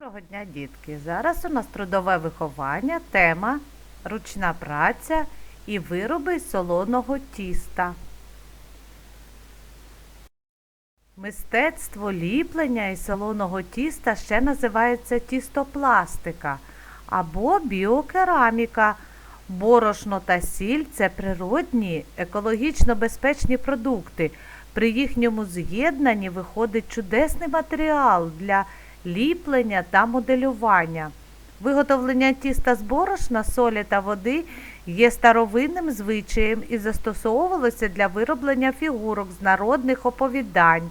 Доброго дня, дітки! Зараз у нас трудове виховання, тема ручна праця і вироби солоного тіста. Мистецтво ліплення із солоного тіста ще називається тістопластика або біокераміка. Борошно та сіль це природні, екологічно безпечні продукти. При їхньому з'єднанні виходить чудесний матеріал для ліплення та моделювання. Виготовлення тіста з борошна, солі та води є старовинним звичаєм і застосовувалося для вироблення фігурок з народних оповідань.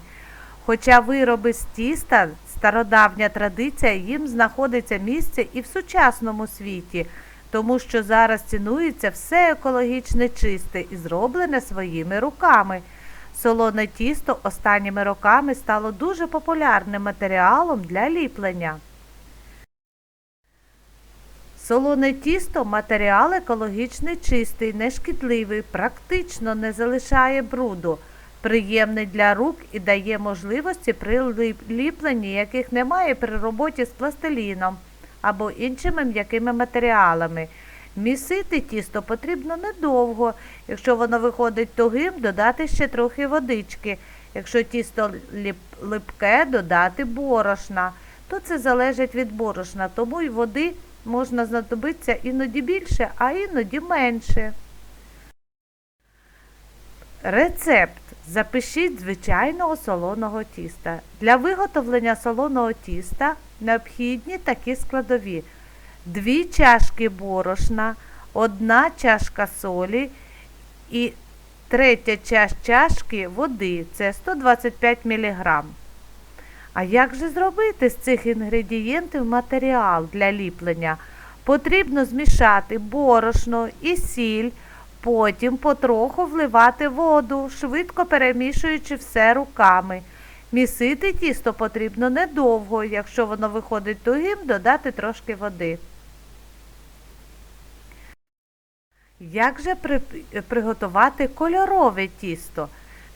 Хоча вироби з тіста стародавня традиція, їм знаходиться місце і в сучасному світі, тому що зараз цінується все екологічне чисте і зроблене своїми руками. Солоне тісто останніми роками стало дуже популярним матеріалом для ліплення. Солоне тісто матеріал екологічний чистий, нешкідливий, практично не залишає бруду, приємний для рук і дає можливості при ліпленні, яких немає при роботі з пластиліном або іншими м'якими матеріалами. Місити тісто потрібно недовго. Якщо воно виходить тугим, додати ще трохи водички. Якщо тісто липке, додати борошна. То це залежить від борошна, тому й води можна знадобитися іноді більше, а іноді менше. Рецепт. Запишіть звичайного солоного тіста. Для виготовлення солоного тіста необхідні такі складові: 2 чашки борошна, 1 чашка солі і третя чаш чашки води. Це 125 мг. А як же зробити з цих інгредієнтів матеріал для ліплення? Потрібно змішати борошно і сіль, потім потроху вливати воду, швидко перемішуючи все руками. Місити тісто потрібно недовго, якщо воно виходить тугим, додати трошки води. Як же при- приготувати кольорове тісто?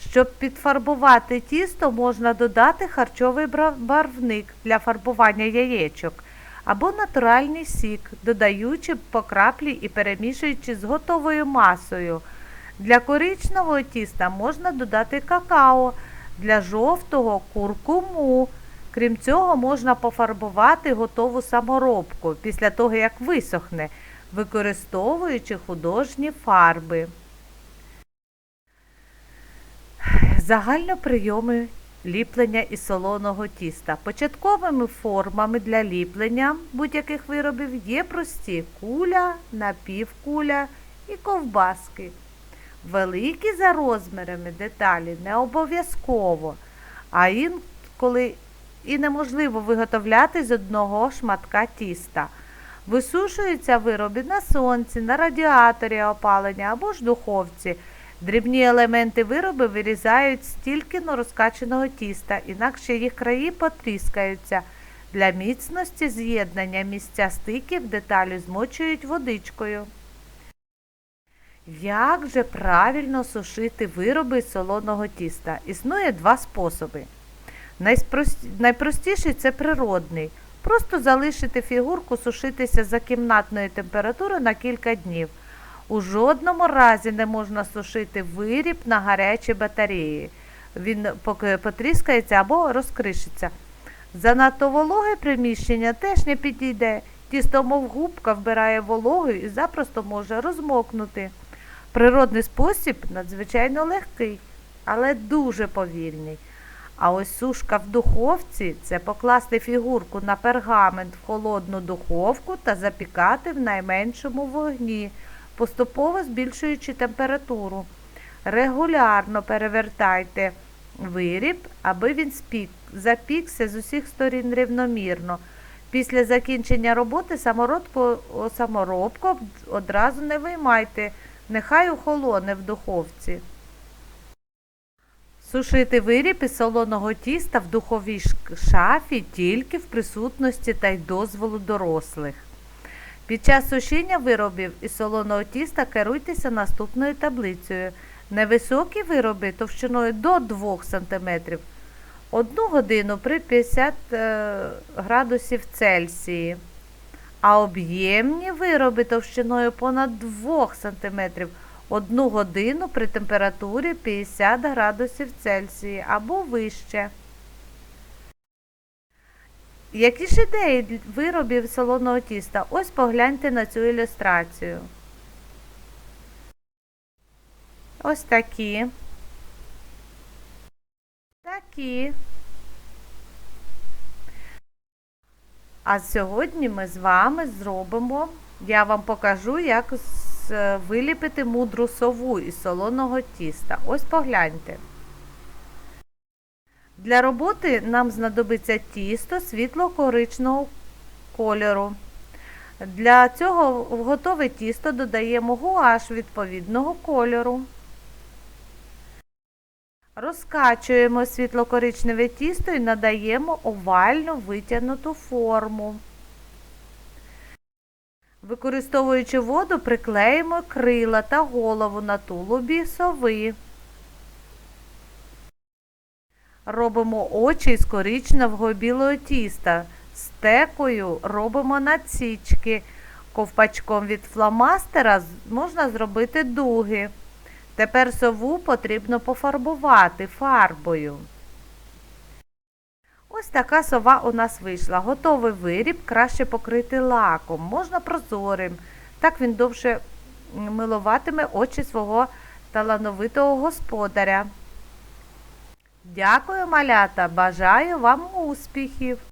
Щоб підфарбувати тісто, можна додати харчовий барвник для фарбування яєчок або натуральний сік, додаючи по краплі і перемішуючи з готовою масою. Для коричневого тіста можна додати какао, для жовтого куркуму. Крім цього, можна пофарбувати готову саморобку після того, як висохне, використовуючи художні фарби. Загально прийоми ліплення із солоного тіста. Початковими формами для ліплення будь-яких виробів є прості куля, напівкуля і ковбаски. Великі за розмірами деталі не обов'язково, а інколи і неможливо виготовляти з одного шматка тіста. Висушуються вироби на сонці, на радіаторі опалення або ж духовці. Дрібні елементи вироби вирізають з тільки но розкаченого тіста, інакше їх краї потріскаються. Для міцності з'єднання місця стиків деталі змочують водичкою. Як же правильно сушити вироби з солоного тіста? Існує два способи. Найпростіший це природний. Просто залишити фігурку сушитися за кімнатної температури на кілька днів. У жодному разі не можна сушити виріб на гарячій батареї. Він потріскається або розкришиться. Занадто вологе приміщення теж не підійде. Тісто, мов губка, вбирає вологу і запросто може розмокнути. Природний спосіб надзвичайно легкий, але дуже повільний. А ось сушка в духовці це покласти фігурку на пергамент в холодну духовку та запікати в найменшому вогні, поступово збільшуючи температуру. Регулярно перевертайте виріб, аби він спік, запікся з усіх сторін рівномірно. Після закінчення роботи самородку, саморобку одразу не виймайте, нехай охолоне в духовці. Сушити виріб із солоного тіста в духовій шафі тільки в присутності та й дозволу дорослих. Під час сушіння виробів із солоного тіста керуйтеся наступною таблицею. Невисокі вироби товщиною до 2 см Одну годину при 50 е, градусів Цельсії. А об'ємні вироби товщиною понад 2 см одну годину при температурі 50 градусів Цельсії або вище. Які ж ідеї виробів солоного тіста? Ось погляньте на цю ілюстрацію. Ось такі. Такі. А сьогодні ми з вами зробимо, я вам покажу, як виліпити мудру сову із солоного тіста. Ось погляньте. Для роботи нам знадобиться тісто світло-коричного кольору. Для цього в готове тісто додаємо гуаш відповідного кольору. Розкачуємо світло-коричневе тісто і надаємо овальну витягнуту форму. Використовуючи воду, приклеїмо крила та голову на тулубі сови. Робимо очі з коричневого білого тіста. Стекою робимо надсічки. Ковпачком від фломастера можна зробити дуги. Тепер сову потрібно пофарбувати фарбою. Ось така сова у нас вийшла. Готовий виріб краще покрити лаком, можна прозорим. Так він довше милуватиме очі свого талановитого господаря. Дякую, малята! Бажаю вам успіхів!